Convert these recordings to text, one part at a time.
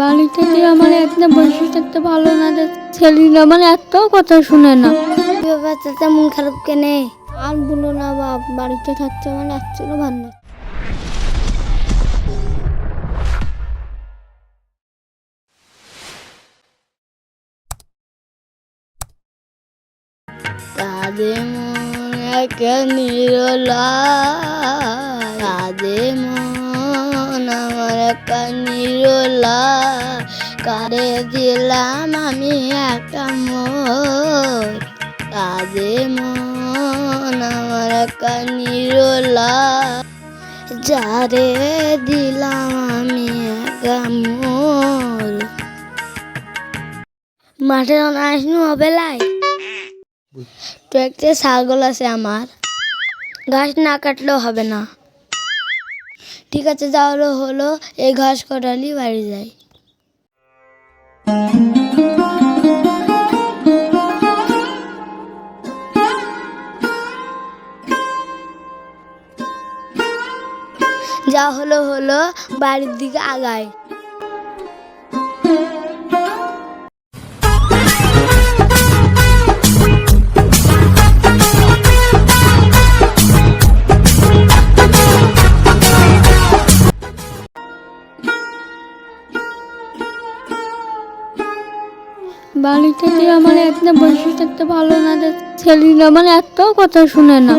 বাড়িতে যে আমার একটা বসে থাকতে ভালো না, যে ছেলেরা মানে একটাও কথা শুনে না। বাবা চাচা মন খারাপ কেনে আর বলো না বাপ, বাড়িতে থাকতে আমার একচুয়ালি ভালো না। কাঁদে মন একা নিরলা কাঁদে মন আমার একা নিরলা কারে দিলাম আমি একা মোর। কাজে মন আমার একা নিরলা যারে দিলাম আমি একা মোর। মাঠে আসনু বেলায় তো একটা ছাগল আছে আমার। গাছ না কাটলেও হবে না। ঠিক আছে, তাহলে হলো এই ঘাস কটালি বাড়ি যায় যা হলো হলো বাড়ির দিকে আগায়। বাড়িতে যে আমার একটা বসে থাকতে ভালো না, যে ছেলেরা মানে একটাও কথা শুনে না।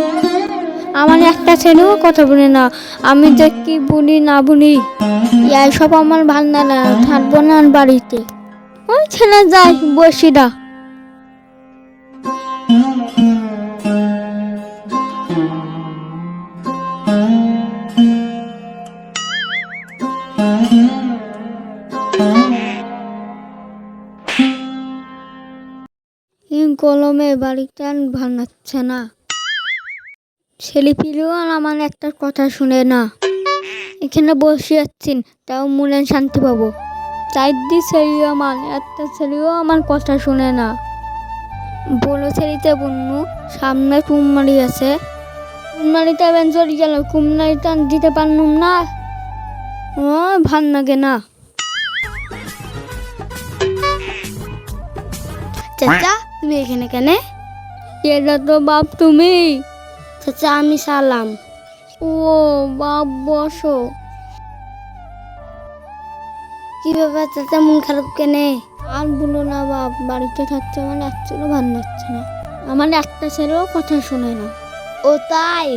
আমার একটা ছেলেও কথা বলে না। আমি যে কি বলি, না বলি সব আমার ভালো না না থাকব না আর বাড়িতে। ওই ছেলে যায় বসিরা এই কলমে বাড়িটা ভাঙাচ্ছে না। ছেলে পিলেও আর আমার একটা কথা শুনে না। এখানে বসে যাচ্ছেন তাও মনে শান্তি পাবো। চারদি ছেলে আমার, একটা ছেলেও আমার কথা শুনে না। বলো ছেলেতে বন্যু সামনে কুমমারি আছে। কুমমারিতে এবার চলে গেল কুমমারিতে দিতে পারলুম না। ও, ভালো লাগে না। চাচা তুমি এখানে কেন? এটা তো বাপ তুমি। চাচা আমি সালাম। ও বাপ বসো। কি ব্যাপার চাচা মন খারাপ কেনে? আর বলো না বাপ বাড়িতে থাকছে আমার একচুয়ালি ভালো লাগছে না। আমার একটা ছেলেও কথা শোনে না। ও তাই?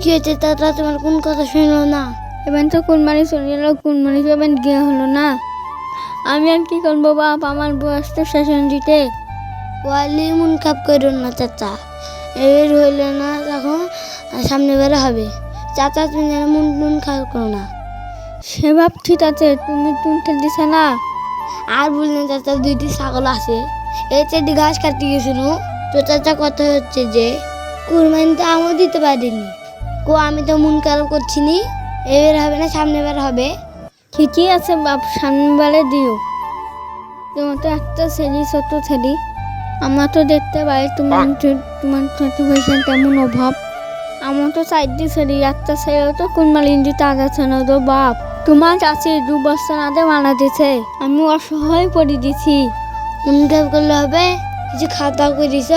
কি হয়েছে চাচা তোমার কোন কথা শুনলো না? এবার তো কোন কুনমারি চলে গেল কুনমারি এবার গিয়ে হলো না। আমি আর কি করব বাপ আমার বয়স তো সেশন দিতে ওয়ালি মন খারাপ করো না চাচা। এর হইলে না তখন সামনে বেড়ে হবে। চাচা তুমি যেন মন টুন খারাপ করো না। সে বাপ ঠিক আছে তুমি তুলতে দিছে না? আর বললেন চাচা দুইটি ছাগল আছে। এই চারটি ঘাস কাটতে গেছিল। তো চাচা কথা হচ্ছে যে কুরবানিতে আমও দিতে পারিনি। কো আমি তো মন খারাপ করছি নি এবার হবে না সামনে বার হবে। ঠিকই আছে বাপ সামনেবারে দিও। তোমার তো একটা ছেলে ছোট ছেলে। আমার তো দেখতে পাই তোমার তোমার ছোট হয়েছে তেমন অভাব। আমার তো চারটি ছেলে একটা ছেলেও তো কোন মালিন দিতে আগাচ্ছে না তো বাপ। তোমার চাষি দু বছর আগে মারা দিছে আমি অসহায় পড়ে দিছি মন করলে হবে কিছু খাওয়া দাওয়া করিস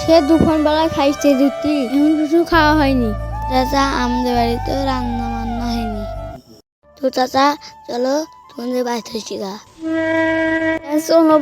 সে দুপুর বেলা খাইছে দুটি এখন কিছু খাওয়া হয়নি। চাচা আমাদের বাড়িতে রান্না বান্না হয়নি। তো চাচা চলো তোমাদের বাড়িতে হয়েছি গা। শোনো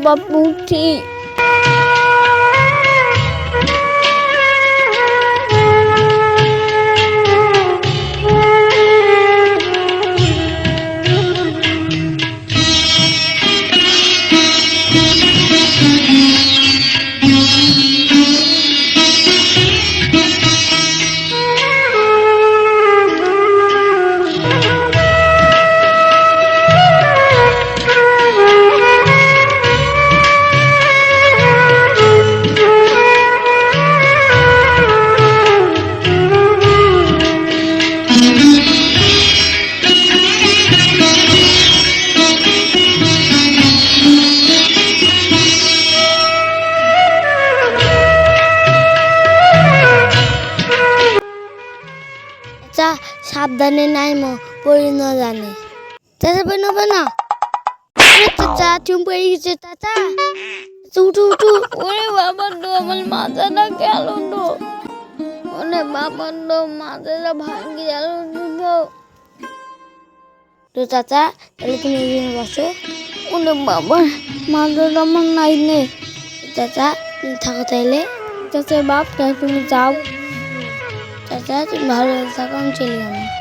সাবধানে নাই মো, পড়ি না জানে। চাচা, পড়ি নেবে না আরে চাচা তুমি পড়ে গেছে চাচা। উঠু উঠু। ওরে বাবা তো আমার মাথাটা গেল তো। ওরে বাবা তো মাথাটা ভাঙি গেল তো। তো চাচা, তাহলে তুমি এখানে বসো। ওরে বাবা মাথাটা আমার নাই নে। চাচা, তুমি থাকো তাইলে চাচা বাপ তাই তুমি যাও। চাচা, তুমি ভালো থাকো, আমি চলে যাব।